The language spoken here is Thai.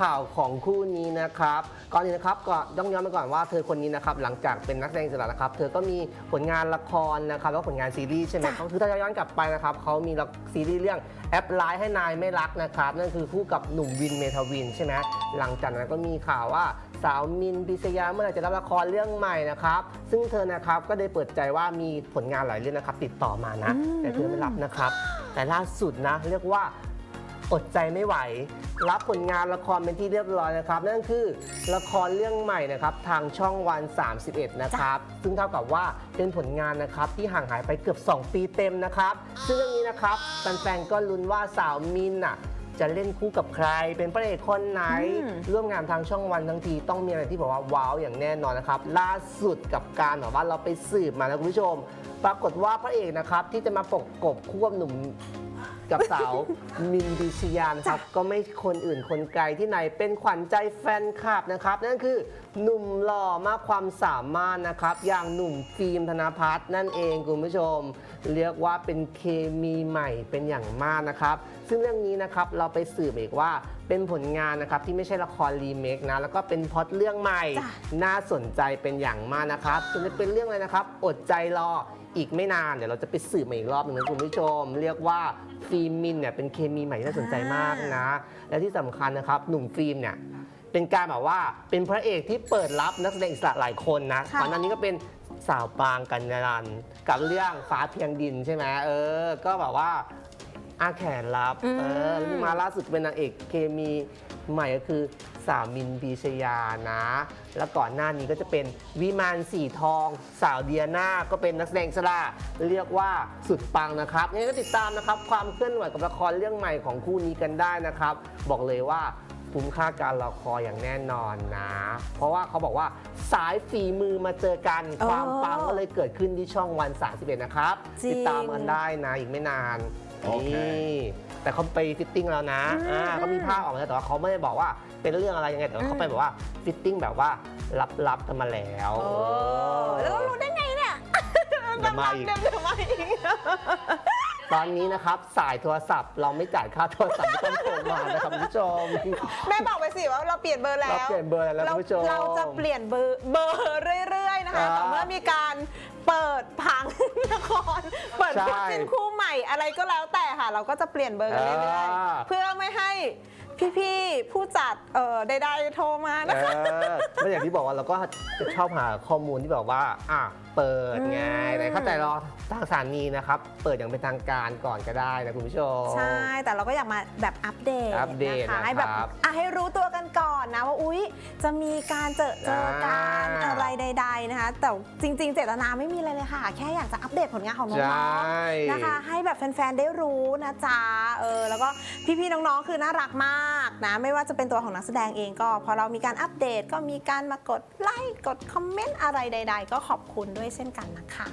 ข่าวของคู่นี้นะครับก่อนอื่นนะครับก็ต้องย้อนไปก่อนว่าเธอคนนี้นะครับหลังจากเป็นนักแสดงอิสระนะครับ เธอก็มีผลงานละครนะครับแล้วก็ผลงานซีรีส์ใช่ไหมจ้ะก็คือถ้าย้อนกลับไปนะครับเขามีละซีรีส์เรื่องแอปไลน์ให้นายไม่รักนะครับนั่นคือคู่กับหนุ่มวินเมทาวินใช่ไหมหลังจากนั้นก็มีข่าวว่าสาวมินพิชยาเมื่อไหร่จะรับละครเรื่องใหม่นะครับซึ่งเธอนะครับก็ได้เปิดใจว่ามีผลงานหลายเรื่องนะครับติดต่อมานะอืมแต่เธอไม่รับนะครับ แต่ล่าสุดนะเรียกว่า อดใจไม่ไหว รับผลงานละครเป็นที่เรียบร้อยนะครับ นั่นคือละครเรื่องใหม่นะครับทางช่องวัน 31 นะครับ ซึ่งเท่ากับว่าเป็นผลงานนะครับที่ห่างหายไปเกือบ 2 ปีเต็มนะครับ ซึ่งเรื่องนี้นะครับแฟนๆก็ลุ้นว่าสาวมินน่ะจะเล่นคู่กับใคร เป็นพระเอกคนไหนอืมร่วมงานทางช่องวันทั้งทีต้องมีอะไรที่บอกว่าว้าวอย่างแน่นอนนะครับ ล่าสุดกับการแบบว่าเราไปสืบมานะคุณผู้ชม ปรากฏว่าพระเอกนะครับที่จะมาปกกบคู่กับหนุ่ม กับสาว มินดิชยานครับ ก็ไม่คนอื่นคนไกลที่ไหนเป็นขวัญใจแฟนคลับนะครับ นั่นคือหนุ่มหล่อมากความสามารถนะครับ อย่างหนุ่มฟิล์มธนพัฒน์นั่นเองคุณผู้ชม เรียกว่าเป็นเคมีใหม่เป็นอย่างมากนะครับ ซึ่งเรื่องนี้นะครับเราไปสืบอีกว่า เป็นผลงานนะครับที่ไม่ใช่ละครรีเมคนะแล้วก็เป็นพล็อตเรื่องใหม่ จ้ะ น่าสนใจเป็นอย่างมากนะครับส่วนจะเป็นเรื่องอะไรนะครับ อดใจรออีกไม่นานเดี๋ยวเราจะไปสืบมาอีกรอบหนึงนะคุณผู้ชม เรียกว่าฟิล์มมินเนี่ยเป็นเคมีใหม่ที่น่าสนใจมากนะ และที่สำคัญนะครับหนุ่มฟิล์มเนี่ยเป็นการแบบว่าเป็นพระเอกที่เปิดรับนักแสดงอิสระหลายคนนะค่ะ ก่อนหน้านี้ก็เป็นสาวปรางกันนันกับเรื่องฟ้าเพียงดินใช่ไหมเออ ก็แบบว่า อาแขนรับอืม เออแล้วมาล่าสุดเป็นนางเอกเคมีใหม่ก็คือสาวมินพีชยานะ แล้วก่อนหน้านี้ก็จะเป็นวิมานสีทอง สาวเดียนาก็เป็นนักแสดงอิสระเรียกว่าสุดปังนะครับยังไงก็ติดตามนะครับ ความเคลื่อนไหวกับละครเรื่องใหม่ของคู่นี้กันได้นะครับ บอกเลยว่า คุ้มค่าการรอคอยอย่างแน่นอนนะ เพราะว่าเขาบอกว่าสายฝีมือมาเจอกันเออความปังก็เลยเกิดขึ้นที่ช่องวัน 31 นะครับ จริง ติดตามกันได้นะอีกไม่นาน โอเค นี่แต่เขาไปฟิตติ้งแล้วนะอืมอ่าเขามีภาพออกมาแล้วแต่ว่าเขาไม่ได้บอกว่าเป็นเรื่องอะไรยังไงแต่ว่าเขาไปแบบว่าฟิตติ้งแบบว่าลับๆกันมาแล้วโอ้แล้วเรารู้ได้ไงเนี่ยเดี๋ยวมาอีก เดี๋ยวเดี๋ยวมาอีกตอนนี้นะครับสายโทรศัพท์เราไม่จ่ายค่าโทรศัพท์ไม่ต้องโทรมานะครับคุณผู้ชม แม่บอกไปสิว่าเราเปลี่ยนเบอร์แล้วเราเปลี่ยนเบอร์แล้วเราคุณผู้ชมเราจะเปลี่ยนเบอร์เบอร์เรื่อยๆนะคะอ่าต่อเมื่อมีการเปิดพังละครเปิดใช่ คู่จิ้นคู่ใหม่ อะไรก็แล้วแต่ค่ะ เราก็จะเปลี่ยนเบอร์กันเรื่อยอ่า ๆเพื่อไม่ให้พี่ๆผู้จัดเอ่อใดๆโทรมาเอนะคะอก็อย่างที่บอกว่าเราก็จะชอบหาข้อมูลที่แบบว่า อะ เปิดไงอืม แต่เข้าใจรอทางสถานีนะครับ เปิดอย่างเป็นทางการก่อนก็ได้นะคุณผู้ชม ใช่ แต่เราก็อยากมาแบบอัปเดตอัปเดตนะคะให้แบบนะครับอะให้รู้ตัวกันก่อนนะว่าอุ๊ย จะมีการเจอเจอกัน นะคะ แต่จริง ๆ เจตนาไม่มีอะไรเลยค่ะ แค่อยากจะอัปเดตผลงานของน้ใชอง่ๆนะคะ ให้แบบแฟนๆได้รู้นะจ๊ะเออแล้วก็พี่ๆน้องๆคือน่ารักมากนะไม่ว่าจะเป็นตัวของนักแสดงเองก็ พอเรามีการอัปเดตก็มีการมากดไลค์กดคอมเมนต์อะไรใด ๆ ก็ขอบคุณด้วยเช่นกันนะคะ